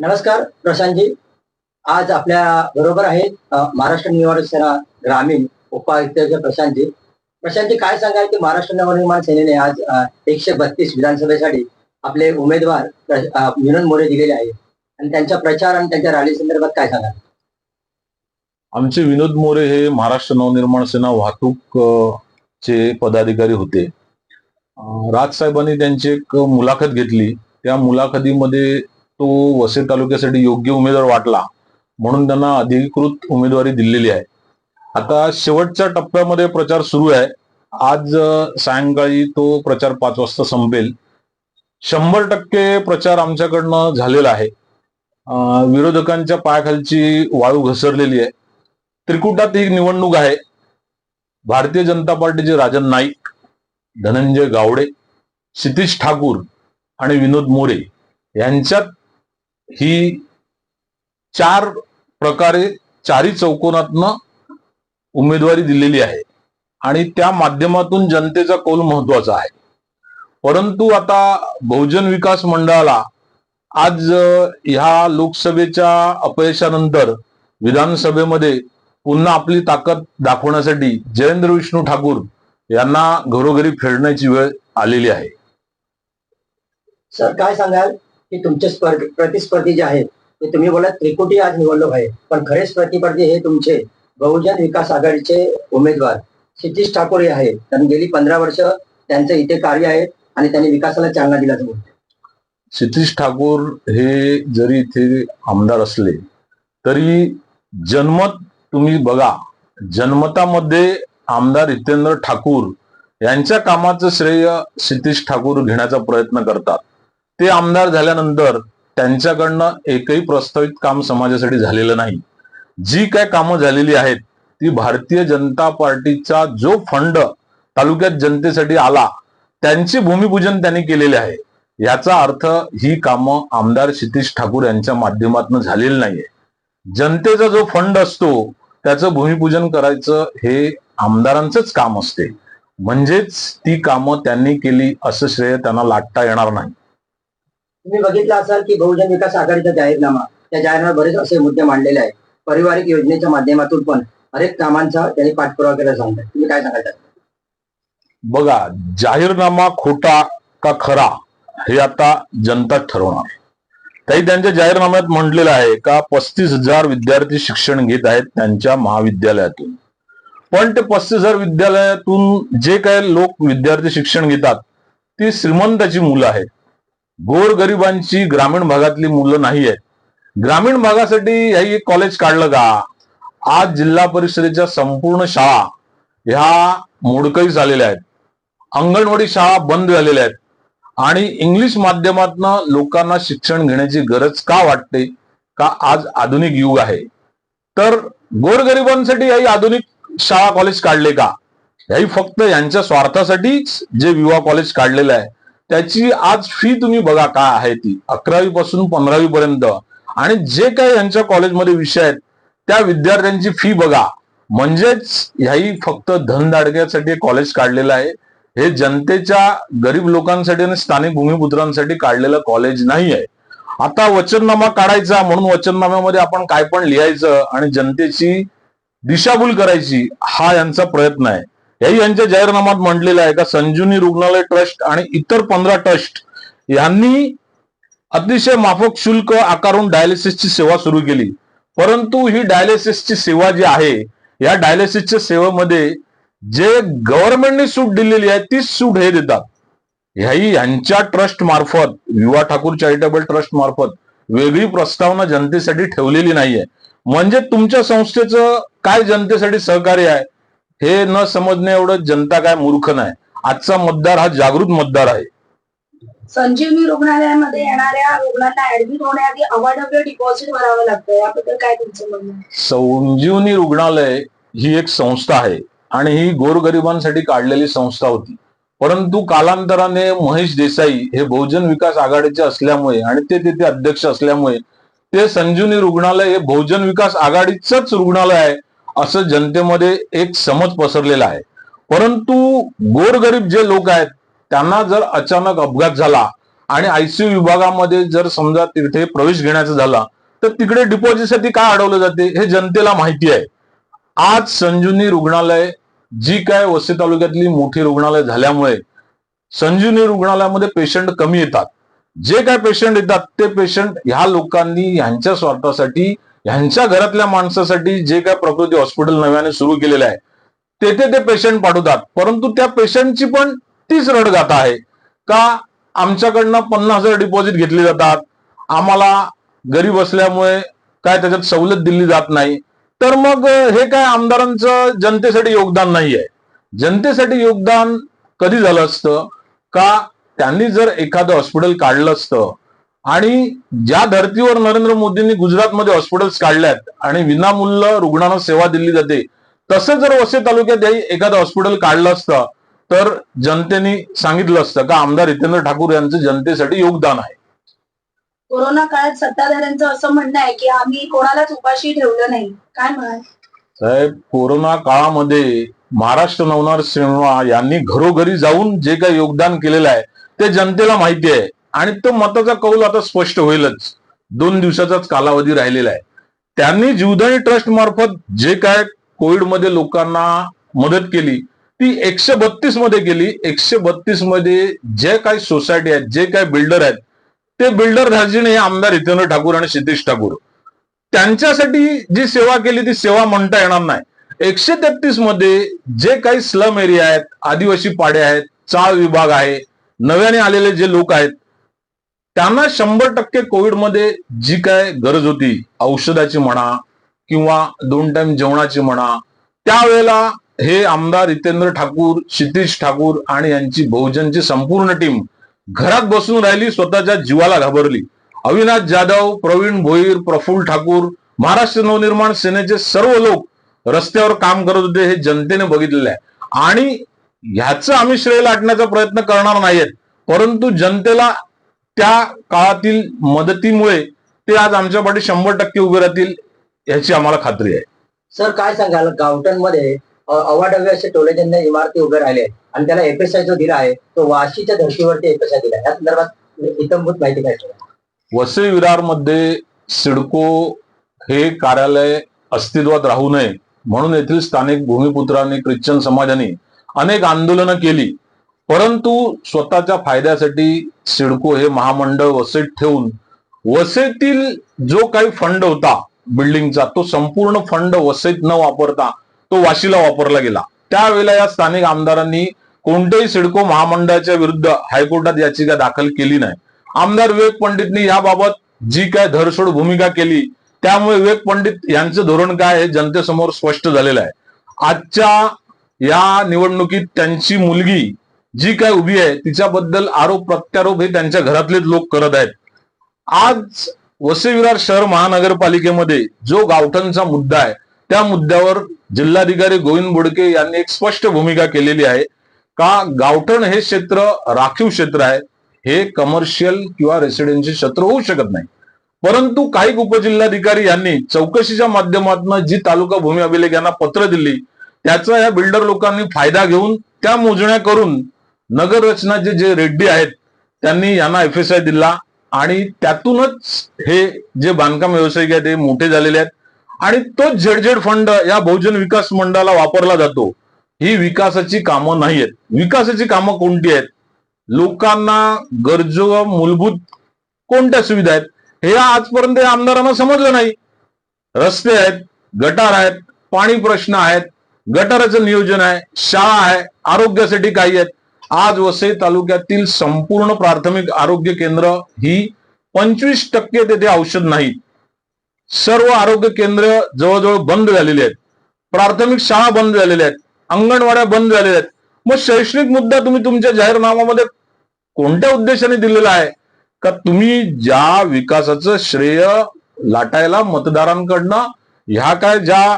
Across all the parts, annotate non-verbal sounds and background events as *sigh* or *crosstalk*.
नमस्कार प्रशांतजी. आज आपल्या बरोबर आहेत महाराष्ट्र निवडणूक सेना ग्रामीण उपायुक्त प्रशांतजी. प्रशांतजी काय सांगाल की महाराष्ट्र नवनिर्माण सेनेने आज एकशे बत्तीस विधानसभेसाठी आपले उमेदवार विनोद मोरे दिलेले आहेत. आणि त्यांचा प्रचार आणि त्यांच्या रॅली संदर्भात काय सांगाल? आमचे विनोद मोरे हे महाराष्ट्र नवनिर्माण सेना वाहतूक चे पदाधिकारी होते. राज राजसाहेबांनी त्यांची एक मुलाखत घेतली. त्या मुलाखतीमध्ये तो वसई तालुक्यासाठी योग्य उमेदवार वाटला म्हणून त्यांना अधिकृत उमेदवारी दिलेली आहे. आता शेवटच्या टप्प्यामध्ये प्रचार सुरू आहे. आज सायंकाळी तो प्रचार पाच वाजता संपेल. शंभर टक्के प्रचार आमच्याकडनं झालेला आहे. विरोधकांच्या पायाखालची वाळू घसरलेली आहे. त्रिकुटात ही निवडणूक आहे. भारतीय जनता पार्टीचे राजन नाईक धनंजय गावडे क्षितिश ठाकूर आणि विनोद मोरे यांच्यात ही चार प्रकारे चारी चौकोनातनं उमेदवारी दिलेली आहे. आणि त्या माध्यमातून जनतेचा कौल महत्त्वाचा आहे. परंतु आता बहुजन विकास मंडळाला आज ह्या लोकसभेच्या अपयशानंतर विधानसभेमध्ये पुन्हा आपली ताकद दाखवण्यासाठी जयेंद्र विष्णू ठाकूर यांना घरोघरी फिरण्याची वेळ आलेली आहे. सर काय सांगाल? की तुमचे प्रतिस्पर्धी जे आहेत ते तुम्ही बोला त्रिकुटी आज निवडणूक आहे. पण खरेच प्रतिस्पर्धी हे तुमचे बहुजन विकास आघाडीचे उमेदवार क्षितिश ठाकूर हे आहेत. कारण गेली पंधरा वर्ष त्यांचं इथे कार्य आहे आणि त्यांनी विकासाला चालना दिल्याचं बोलतो क्षितिश ठाकूर हे जरी इथे आमदार असले तरी जन्मत तुम्ही बघा. जन्मतामध्ये आमदार हितेंद्र ठाकूर यांच्या कामाचं श्रेय क्षितिश ठाकूर घेण्याचा प्रयत्न करतात. ते आमदार झाल्यानंतर त्यांच्याकडनं एकही प्रस्तावित काम समाजासाठी झालेलं नाही. जी काय कामं झालेली आहेत ती भारतीय जनता पार्टीचा जो फंड तालुक्यात जनतेसाठी आला त्यांचे भूमिपूजन त्यांनी केलेले आहे. याचा अर्थ ही कामं आमदार क्षितिश ठाकूर यांच्या माध्यमातून झालेली नाहीये. जनतेचा जो फंड असतो त्याचं भूमिपूजन करायचं हे आमदारांचंच काम असते. म्हणजेच ती कामं त्यांनी केली असं श्रेय त्यांना लाटता येणार नाही. तुम्ही बघितलं असाल की बहुजन विकास आघाडीचा जाहीरनामा. त्या जाहीरनामा बरेच असे मुद्दे मांडलेले आहेत. पारिवारिक योजनेच्या माध्यमातून पण अनेक कामांचा त्यांनी पाठपुरावा केला सांगतात तुम्ही काय सांगाल बघा जाहीरनामा खोटा का खरा हे आता जनता ठरवणार. काही त्यांच्या जाहीरनाम्यात म्हटलेलं आहे का पस्तीस हजार विद्यार्थी शिक्षण घेत आहेत त्यांच्या महाविद्यालयातून. पण ते पस्तीस हजार विद्यालयातून जे काय लोक विद्यार्थी शिक्षण घेतात ती श्रीमंताची मुलं आहेत. गोरगरिबांची ग्रामीण भागातली मुलं नाही आहेत ग्रामीण भागासाठी ह्याही एक कॉलेज काढलं का? आज जिल्हा परिषदेच्या संपूर्ण शाळा ह्या मोडकळी आलेल्या आहेत. अंगणवाडी शाळा बंद झालेल्या आहेत. आणि इंग्लिश माध्यमातनं लोकांना शिक्षण घेण्याची गरज का वाटते? का आज आधुनिक युग आहे? तर गोरगरिबांसाठी याही आधुनिक शाळा कॉलेज काढले का? याही फक्त यांच्या स्वार्थासाठीच जे विवाह कॉलेज काढलेलं आहे. त्याची आज फी तुम्ही बघा काय आहे ती. अकरावी पासून पंधरावी पर्यंत. आणि जे काही यांच्या कॉलेजमध्ये विषय आहेत त्या विद्यार्थ्यांची फी बघा. म्हणजेच ह्याही फक्त धनदाडग्यासाठी कॉलेज काढलेलं आहे. हे जनतेच्या गरीब लोकांसाठी आणि स्थानिक भूमिपुत्रांसाठी काढलेलं कॉलेज नाही आहे आता वचननामा काढायचा म्हणून वचननाम्यामध्ये आपण काय पण लिहायचं आणि जनतेची दिशाभूल करायची हा यांचा प्रयत्न आहे. याही यांच्या जाहीरनाम्यात म्हटलेलं आहे का? संजीवनी रुग्णालय ट्रस्ट आणि इतर पंधरा ट्रस्ट यांनी अतिशय माफक शुल्क आकारून डायलिसिसची सेवा सुरू केली. परंतु ही डायलिसिसची सेवा जी आहे या डायलिसिसच्या सेवेमध्ये जे गव्हर्नमेंटने सूट दिलेली आहे तीच सूट हे देतात. ह्याही यांच्या ट्रस्ट मार्फत विवा ठाकूर चॅरिटेबल ट्रस्ट मार्फत वेगळी प्रस्तावना जनतेसाठी ठेवलेली नाहीये. म्हणजे तुमच्या संस्थेचं काय जनतेसाठी सहकार्य आहे? हे न समजणे एवढं जनता काय मूर्ख नाही. आजचा मतदार हा जागृत मतदार आहे. संजीवनी रुग्णालयामध्ये येणाऱ्या रुग्णांना ऍडमिट होण्याआधी अवाढव्य डिपॉझिट भरावं लागतं. याबद्दल काय तुमचं म्हणणं? संजीवनी रुग्णालय ही एक संस्था आहे आणि ही गोरगरिबांसाठी काढलेली संस्था होती. परंतु कालांतराने महेश देसाई हे बहुजन विकास आघाडीचे असल्यामुळे आणि ते तिथे अध्यक्ष असल्यामुळे ते संजीवनी रुग्णालय हे बहुजन विकास आघाडीचंच रुग्णालय आहे. असं जनतेमध्ये एक समज पसरलेला आहे. परंतु गोरगरीब जे लोक आहेत त्यांना जर अचानक अपघात झाला आणि आयसीयू विभागामध्ये जर समजा तिथे प्रवेश घेण्याचा झाला तर तिकडे डिपॉझिटसाठी काय अडवलं जाते हे जनतेला माहिती आहे. आज संजीवनी रुग्णालय जी काय वसई तालुक्यातली मोठी रुग्णालय झाल्यामुळे संजीवनी रुग्णालयामध्ये पेशंट कमी येतात. जे काय पेशंट येतात ते पेशंट ह्या लोकांनी ह्यांच्या स्वार्थासाठी ह्यांच्या घरातल्या माणसासाठी जे काय प्रकृती हॉस्पिटल नव्याने सुरू केलेलं आहे तेथे ते पेशंट पाठवतात. परंतु त्या पेशंटची पण तीच रडगाथा आहे. का आमच्याकडनं पन्नास हजार डिपॉझिट घेतले जातात. आम्हाला गरीब असल्यामुळे काय त्याच्यात सवलत दिली जात नाही. तर मग हे काय आमदारांचं जनतेसाठी योगदान नाही आहे जनतेसाठी योगदान कधी झालं असतं? का त्यांनी जर एखादं हॉस्पिटल काढलं असतं आणि ज्या धर्तीवर नरेंद्र मोदींनी गुजरातमध्ये हॉस्पिटल्स काढल्यात आणि विनामूल्य रुग्णांना सेवा दिली जाते तसं जर वसई तालुक्यात एखादं हॉस्पिटल काढलं असतं तर जनतेने सांगितलं असतं का आमदार हितेंद्र ठाकूर यांचं जनतेसाठी योगदान आहे. कोरोना काळात सत्ताधाऱ्यांचं असं म्हणणं आहे की आम्ही कोणालाच उपाशी ठेवलं नाही. काय म्हणाल? साहेब कोरोना काळामध्ये महाराष्ट्र नवनार सिन्हा यांनी घरोघरी जाऊन जे काही योगदान केलेलं आहे ते जनतेला माहिती आहे. आणि तो मताचा कौल आता स्पष्ट होईलच. दोन दिवसाचाच कालावधी राहिलेला आहे. त्यांनी जीवधनी ट्रस्ट मार्फत जे काय कोविडमध्ये लोकांना मदत केली ती एकशे बत्तीसमध्ये केली. एकशे बत्तीसमध्ये जे काही सोसायटी आहेत जे काही बिल्डर आहेत ते बिल्डर धार्जिणे हे आमदार हितेंद्र ठाकूर आणि क्षितिश ठाकूर. त्यांच्यासाठी जी सेवा केली ती सेवा म्हणता येणार नाही. एकशे तेहतीसमध्ये जे काही स्लम एरिया आहेत आदिवासी पाडे आहेत चाळ विभाग आहे नव्याने आलेले जे लोक आहेत त्यांना शंभर टक्के कोविडमध्ये जी काय गरज होती औषधाची म्हणा किंवा दोन टाइम जेवणाची म्हणा त्यावेळेला हे आमदार हितेंद्र ठाकूर क्षितिश ठाकूर आणि यांची बहुजनची संपूर्ण टीम घरात बसून राहिली स्वतःच्या जीवाला घाबरली. अविनाश जाधव प्रवीण भोईर प्रफुल्ल ठाकूर महाराष्ट्र नवनिर्माण सेनेचे सर्व लोक रस्त्यावर काम करत होते हे जनतेने बघितलेलं आहे. आणि ह्याचं आम्ही श्रेय लाटण्याचा प्रयत्न करणार नाहीयेत परंतु जनतेला त्या काळातील मदतीमुळे ते आज आमच्या पाठी शंभर टक्के उभे राहतील याची आम्हाला खात्री आहे सर काय सांगाल गावठणमध्ये अवाढव्य असे टोलेजन्य इमारती उभे राहिले आणि त्याला एफएसआय जो दिला आहे तो वाशीच्या धर्तीवरती एफएसआय दिला. या संदर्भात इतंभूत माहिती काय? वसई विरारमध्ये सिडको हे कार्यालय अस्तित्वात राहू नये म्हणून येथील स्थानिक भूमिपुत्रांनी ख्रिश्चन समाजाने अनेक आंदोलनं केली परंतु स्वतःच्या फायद्यासाठी सिडको हे महामंडळ वसईत ठेवून वसईतील जो काही फंड होता बिल्डिंगचा तो संपूर्ण फंड वसईत न वापरता तो वाशीला वापरला गेला. त्यावेळेला या स्थानिक आमदारांनी कोणत्याही सिडको महामंडळाच्या विरुद्ध हायकोर्टात याचिका दाखल केली नाही. आमदार विवेक पंडितनी याबाबत जी काय धरसोड भूमिका केली त्यामुळे विवेक पंडित यांचं धोरण काय हे जनतेसमोर स्पष्ट झालेलं आहे. आजच्या या निवडणुकीत त्यांची मुलगी जी काय उभी आहे तिच्याबद्दल आरोप प्रत्यारोप हे त्यांच्या घरातलेच लोक करत आहेत. आज वसई विरार शहर महानगरपालिकेमध्ये जो गावठणचा मुद्दा आहे त्या मुद्द्यावर जिल्हाधिकारी गोविंद बोडके यांनी एक स्पष्ट भूमिका केलेली आहे. का गावठण हे क्षेत्र राखीव क्षेत्र आहे हे कमर्शियल किंवा रेसिडेन्शियल क्षेत्र होऊ शकत नाही. परंतु काही उपजिल्हाधिकारी यांनी चौकशीच्या माध्यमातून जी तालुका भूमी अभिलेख यांना पत्र दिली त्याचा या बिल्डर लोकांनी फायदा घेऊन त्या मोजण्या करून नगर रचनाचे जे रेड्डी आहेत त्यांनी यांना एफ एस आय दिला आणि त्यातूनच हे जे बांधकाम व्यावसायिक आहेत ते मोठे झालेले आहेत. आणि तोच झेडझेड फंड या बहुजन विकास मंडळाला वापरला जातो. ही विकासाची कामं नाही आहेत विकासाची कामं कोणती आहेत? लोकांना गरजू व मूलभूत कोणत्या सुविधा आहेत? हे आजपर्यंत आमदारांना समजलं नाही. रस्ते आहेत गटार आहेत पाणी प्रश्न आहेत गटाराचं नियोजन आहे शाळा आहे आरोग्यासाठी काही आहेत. आज वसई तालुक्यातील संपूर्ण प्राथमिक आरोग्य केंद्र ही पंचवीस टक्के तेथे औषध नाही सर्व आरोग्य केंद्र जवळजवळ बंद झालेली आहेत. प्राथमिक शाळा बंद झालेल्या आहेत. अंगणवाड्या बंद झालेल्या आहेत. मग शैक्षणिक मुद्दा तुम्ही तुमच्या जाहीरनामामध्ये कोणत्या उद्देशाने दिलेला आहे? का तुम्ही ज्या विकासाचं श्रेय लाटायला मतदारांकडनं ह्या काय ज्या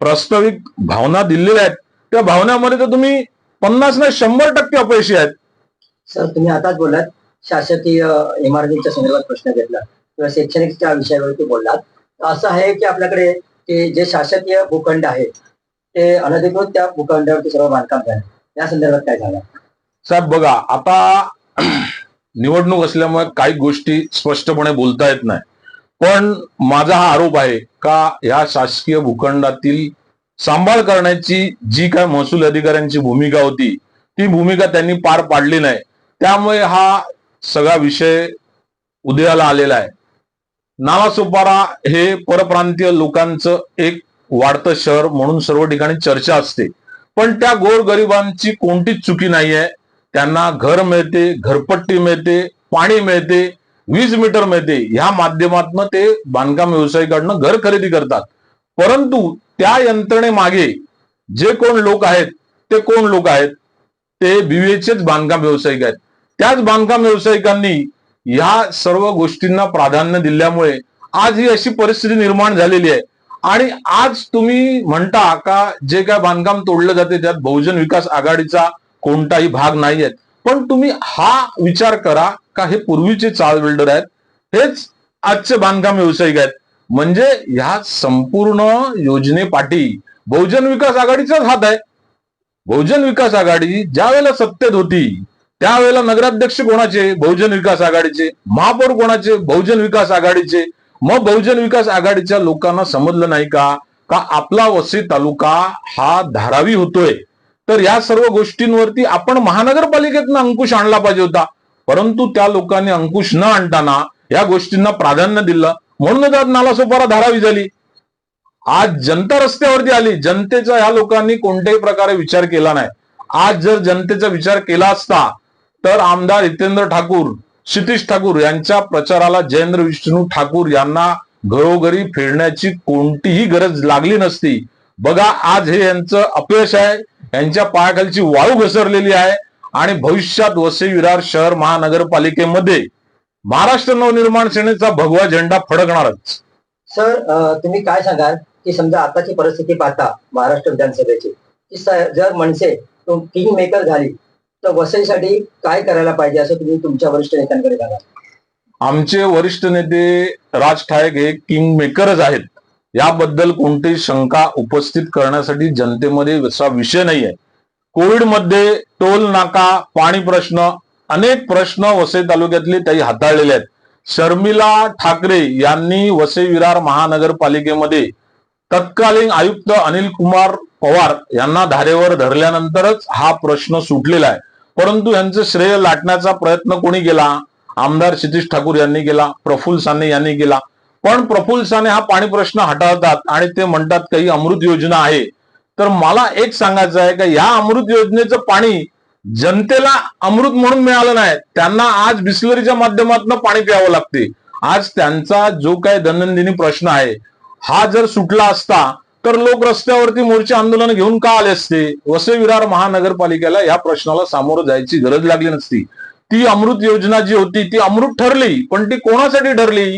प्रास्ताविक भावना दिलेल्या आहेत त्या भावनामध्ये तर तुम्ही पन्नास नाही शंभर टक्के अपयशी आहेत. सर तुम्ही आताच बोललात शासकीय इमारतींच्या संदर्भात प्रश्न घेतला. किंवा शैक्षणिकच्या विषयावरती बोललात. असं आहे की आपल्याकडे ते जे शासकीय भूखंड आहे ते अनधिकृत त्या भूखंडावरती सर्व बांधकाम झालं. या संदर्भात काय झालं साहेब बघा आता *clears throat* निवडणूक असल्यामुळे काही गोष्टी स्पष्टपणे बोलता येत नाही. पण माझा हा आरोप आहे का या शासकीय भूखंडातील सांभाळ करण्याची जी काय महसूल अधिकाऱ्यांची भूमिका होती ती भूमिका त्यांनी पार पाडली नाही. त्यामुळे हा सगळा विषय उदयाला आलेला आहे. नालासोपारा हे परप्रांतीय लोकांचं एक वाढतं शहर म्हणून सर्व ठिकाणी चर्चा असते. पण त्या गोरगरिबांची कोणतीच चुकी नाहीये. त्यांना घर मिळते घरपट्टी मिळते पाणी मिळते वीज मीटर मिळते. ह्या माध्यमातून ते बांधकाम व्यावसायिकांना घर खरेदी करतात. परंतु त्या यंत्रणेमागे जे कोण लोक आहेत ते कोण लोक आहेत? ते बीवेचेच बांधकाम व्यावसायिक आहेत. त्याच बांधकाम व्यावसायिकांनी ह्या सर्व गोष्टींना प्राधान्य दिल्यामुळे आज ही अशी परिस्थिती निर्माण झालेली आहे. आणि आज तुम्ही म्हणता का जे काय बांधकाम तोडलं जाते त्यात बहुजन विकास आघाडीचा कोणताही भाग नाही आहेत पण तुम्ही हा विचार करा का हे पूर्वीचे चाळ बिल्डर आहेत? हेच आजचे बांधकाम व्यावसायिक आहेत. म्हणजे ह्या संपूर्ण योजनेपाठी बहुजन विकास आघाडीचाच हात आहे. बहुजन विकास आघाडी ज्या वेळेला सत्तेत होती त्यावेळेला नगराध्यक्ष कोणाचे? बहुजन विकास आघाडीचे. महापौर कोणाचे? बहुजन विकास आघाडीचे. मग बहुजन विकास आघाडीच्या लोकांना समजलं नाही का? का आपला वसई तालुका हा धारावी होतोय? तर या सर्व गोष्टींवरती आपण महानगरपालिकेतनं अंकुश आणला पाहिजे होता. परंतु त्या लोकांनी अंकुश न आणताना या गोष्टींना प्राधान्य दिलं. म्हणूनच आज नालासोपारा धारावी झाली. आज जनता रस्त्यावरती आली. जनतेचा ह्या लोकांनी कोणत्याही प्रकारे विचार केला नाही. आज जर जनतेचा विचार केला असता तर आमदार हितेंद्र ठाकूर क्षितिश ठाकूर यांच्या प्रचाराला जयेंद्र विष्णू ठाकूर यांना घरोघरी फिरण्याची कोणतीही गरज लागली नसती. बघा आज हे यांचं अपयश आहे. यांच्या पायाखालची वाळू घसरलेली आहे. आणि भविष्यात वसई विरार शहर महानगरपालिकेमध्ये महाराष्ट्र नवनिर्माण सेनेचा भगवा झेंडा फडकणारच. सर तुम्ही काय सांगाल की समजा आताची परिस्थिती पाहता महाराष्ट्र विधानसभेची की जर मनसे किंग मेकर झाली तर वसईसाठी काय करायला पाहिजे असं तुम्ही तुमच्या वरिष्ठ नेत्यांकडे सांगा आमचे वरिष्ठ नेते राज ठायक हे किंग मेकरच आहेत. याबद्दल कोणतीही शंका उपस्थित करण्यासाठी जनतेमध्ये असा विषय नाही आहे कोविडमध्ये टोल नाका पाणी प्रश्न अनेक प्रश्न वसई तालुक्यातले त्याही हाताळलेले आहेत. शर्मिला ठाकरे यांनी वसई विरार महानगरपालिकेमध्ये तत्कालीन आयुक्त अनिल कुमार पवार यांना धारेवर धरल्यानंतरच हा प्रश्न सुटलेला आहे. परंतु यांचं श्रेय लाटण्याचा प्रयत्न कोणी केला? आमदार क्षितिश ठाकूर यांनी केला प्रफुल्ल साने यांनी केला. पण प्रफुल्ल साने हा पाणी प्रश्न हाताळतात आणि ते म्हणतात काही अमृत योजना आहे. तर मला एक सांगायचं आहे का या अमृत योजनेचं पाणी जनतेला अमृत म्हणून मिळालं नाही. त्यांना आज बिस्लरीच्या माध्यमातून पाणी प्यावं लागते. आज त्यांचा जो काय दैनंदिनी प्रश्न आहे हा जर सुटला असता तर लोक रस्त्यावरती मोर्चे आंदोलन घेऊन का आले असते? वसे विरार महानगरपालिकेला या प्रश्नाला सामोरं जायची गरज लागली नसती. ती अमृत योजना जी होती ती अमृत ठरली पण ती कोणासाठी ठरली?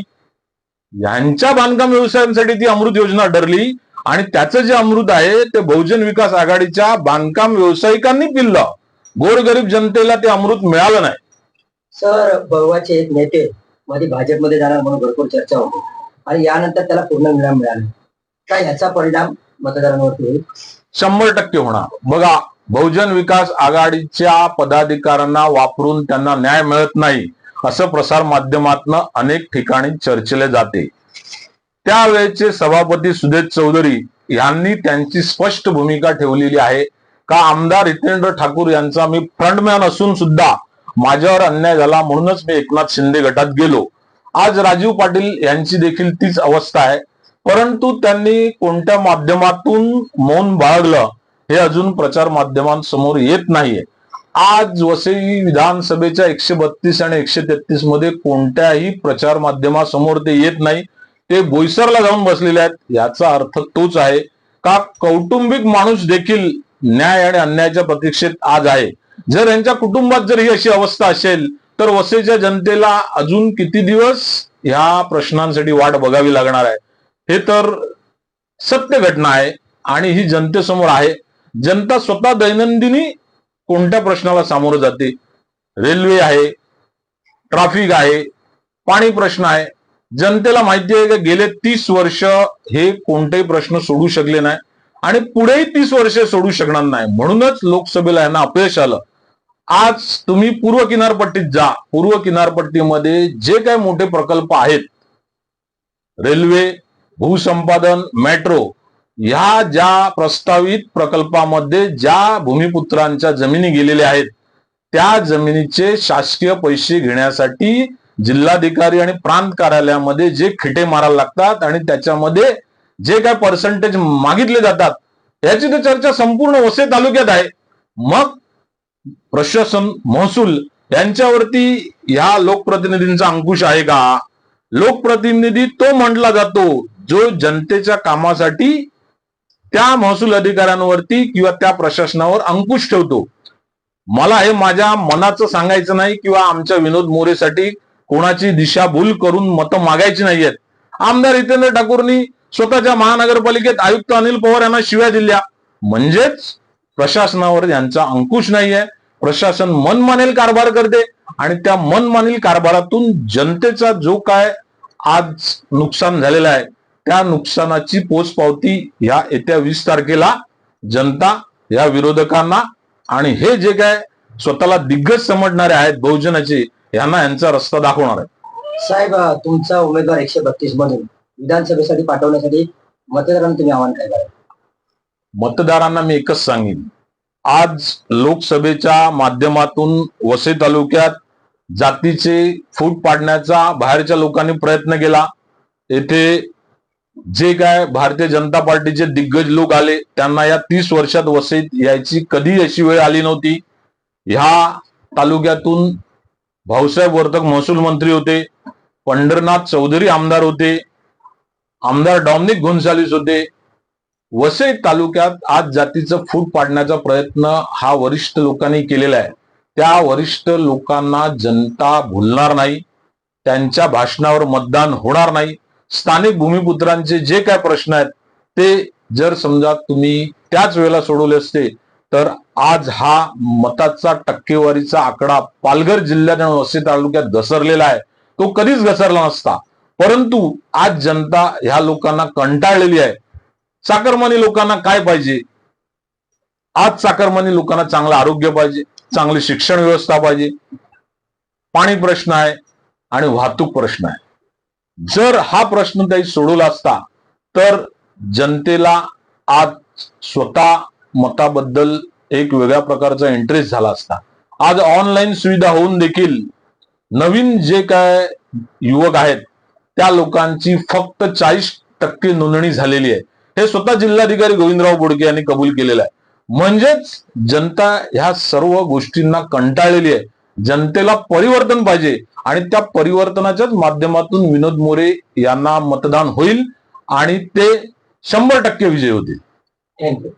यांच्या बांधकाम व्यवसायांसाठी ती अमृत योजना ठरली आणि त्याचं जे अमृत आहे ते बहुजन विकास आघाडीच्या बांधकाम व्यावसायिकांनी पिल्लं. गोरगरीब जनतेला ते अमृत मिळालं नाही. सर भगवाचे एक नेते मध्ये भाजपमध्ये जाणार म्हणून भरपूर चर्चा होती. आणि यानंतर त्याला पूर्ण विराम मिळाला काय याचा परिणाम मतदारांवरती होईल? शंभर टक्के होणार. बघा बहुजन विकास आघाडीच्या पदाधिकाऱ्यांना वापरून त्यांना न्याय मिळत नाही असं प्रसार माध्यमातनं अनेक ठिकाणी चर्चेले जाते. त्यावेळेचे सभापती सुदेश चौधरी यांनी त्यांची स्पष्ट भूमिका ठेवलेली आहे. का आमदार हितेंद्र ठाकूर यांचा मी फ्रंटमॅन असून सुद्धा माझ्यावर अन्याय झाला म्हणूनच मी एकनाथ शिंदे गटात गेलो. आज राजीव पाटील यांची देखील तीच अवस्था आहे. परंतु त्यांनी कोणत्या माध्यमातून मौन बाळगलं हे अजून प्रचार माध्यमांसमोर येत नाहीये. आज वसई विधानसभेच्या एकशे बत्तीस आणि एकशे तेहतीसमध्ये कोणत्याही प्रचार माध्यमासमोर ते येत नाही. ते बोईसरला जाऊन बसलेले आहेत. याचा अर्थ तोच आहे. का कौटुंबिक माणूस देखील न्याय आणि अन्यायाच्या प्रतीक्षेत आज आहे. जर यांच्या कुटुंबात जर ही अशी अवस्था असेल तर वसईच्या जनतेला अजून किती दिवस ह्या प्रश्नांसाठी वाट बघावी लागणार आहे? हे तर सत्य घटना आहे आणि ही जनतेसमोर आहे. जनता स्वतः दैनंदिनी कोणत्या प्रश्नाला सामोरं जाते? रेल्वे आहे ट्रॅफिक आहे पाणी प्रश्न आहे. जनतेला माहिती आहे की गेले तीस वर्ष हे कोणतेही प्रश्न सोडू शकले नाही. आणि पुढेही तीस वर्षे सोडू शकणार नाही. म्हणूनच लोकसभेला यांना अपयश आलं. आज तुम्ही पूर्व किनारपट्टीत जा. पूर्व किनारपट्टीमध्ये जे काही मोठे प्रकल्प आहेत रेल्वे भूसंपादन मेट्रो ह्या ज्या प्रस्तावित प्रकल्पामध्ये ज्या भूमिपुत्रांच्या जमिनी गेलेल्या आहेत त्या जमिनीचे शासकीय पैसे घेण्यासाठी जिल्हाधिकारी आणि प्रांत कार्यालयामध्ये जे खिटे मारायला लागतात आणि त्याच्यामध्ये जे काय पर्सेंटेज मागितले जातात याची तर चर्चा संपूर्ण वसे तालुक्यात आहे. मग प्रशासन महसूल यांच्यावरती ह्या लोकप्रतिनिधींचा अंकुश आहे का? लोकप्रतिनिधी तो म्हटला जातो जो जनतेच्या कामासाठी त्या महसूल अधिकाऱ्यांवरती किंवा त्या प्रशासनावर अंकुश ठेवतो. मला हे माझ्या मनाचं सांगायचं नाही किंवा आमच्या विनोद मोरेसाठी कोणाची दिशाभूल करून मतं मागायची नाहीयेत. आमदार हितेंद्र ठाकूरनी स्वतःच्या महानगरपालिकेत आयुक्त अनिल पवार यांना शिव्या दिल्या. म्हणजेच प्रशासनावर यांचा अंकुश नाहीये. प्रशासन मन मानेल कारभार करते आणि त्या मन मानेल कारभारातून जनतेचा जो काय आज नुकसान झालेलं आहे त्या नुकसानाची पोचपावती ह्या येत्या वीस तारखेला जनता या विरोधकांना आणि हे जे काय स्वतःला दिग्गज समजणारे आहेत बहुजनाचे यांना यांचा रस्ता दाखवणार आहे. साहेब तुमचा उमेदवार एकशे बत्तीस मधून विधानसभेसाठी पाठवण्यासाठी मतदारांना तुम्ही आव्हान काय कराल? मतदारांना मी एकच सांगेन. आज लोकसभेच्या माध्यमातून वसे तालुक्यात जातीचे फूट पाडण्याचा बाहेरच्या लोकांनी प्रयत्न केला. येथे जे काय भारतीय जनता पार्टीचे दिग्गज लोक आले त्यांना या तीस वर्षात वसईत यायची कधी अशी वेळ आली नव्हती. ह्या तालुक्यातून भाऊसाहेब वर्तक महसूल मंत्री होते पंढरनाथ चौधरी आमदार होते आमदार डॉमनिक गोन्सालिस होते. वसई तालुक्यात आज जातीचं फूट पाडण्याचा प्रयत्न हा वरिष्ठ लोकांनी केलेला आहे. त्या वरिष्ठ लोकांना जनता भुलणार नाही. त्यांच्या भाषणावर मतदान होणार नाही. स्थानिक भूमिपुत्रांचे जे काय प्रश्न आहेत ते जर समजा तुम्ही त्याच वेळेला सोडवले असते तर आज हा मताचा टक्केवारीचा आकडा पालघर जिल्ह्यात आणि वसई तालुक्यात घसरलेला आहे. तो कधीच घसरला नसता. परंतु आज जनता ह्या लोकांना कंटाळलेली आहे. चाकरमानी लोकांना काय पाहिजे? आज चाकरमानी लोकांना चांगलं आरोग्य पाहिजे चांगली शिक्षण व्यवस्था पाहिजे. पाणी प्रश्न आहे आणि वाहतूक प्रश्न आहे. जर हा प्रश्न काही सोडवला असता तर जनतेला आज स्वतः मताबद्दल एक वेगळ्या प्रकारचा इंटरेस्ट झाला असता. आज ऑनलाईन सुविधा होऊन देखील नवीन जे काय युवक आहेत त्या लोकांची फक्त चाळीस टक्के नोंदणी झालेली आहे. हे स्वतः जिल्हाधिकारी गोविंदराव बोडके यांनी कबूल केलेलं आहे. म्हणजेच जनता ह्या सर्व गोष्टींना कंटाळलेली आहे. जनतेला परिवर्तन पाहिजे आणि त्या परिवर्तनाच्याच माध्यमातून विनोद मोरे यांना मतदान होईल आणि ते शंभर टक्के विजय होतील. थँक्यू